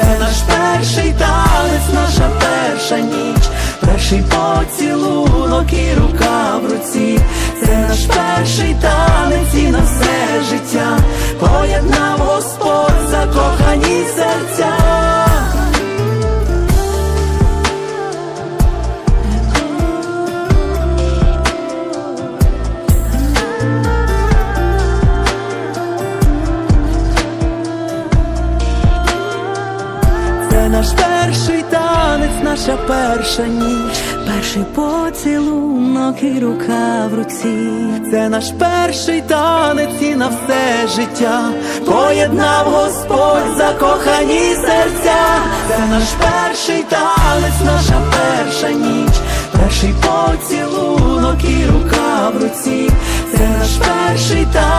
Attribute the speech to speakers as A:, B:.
A: Це наш перший танець, наша перша ніч, перший поцілунок і рука в руці. Це наш перший танець і на все життя. Наш перший танець, наша перша ніч, перший поцілунок і рука в руці. Це наш перший танець і на все життя. Поєднав Господь закохані серця. Це наш перший танець, наша перша ніч, перший поцілунок і рука в руці. Це наш перший танець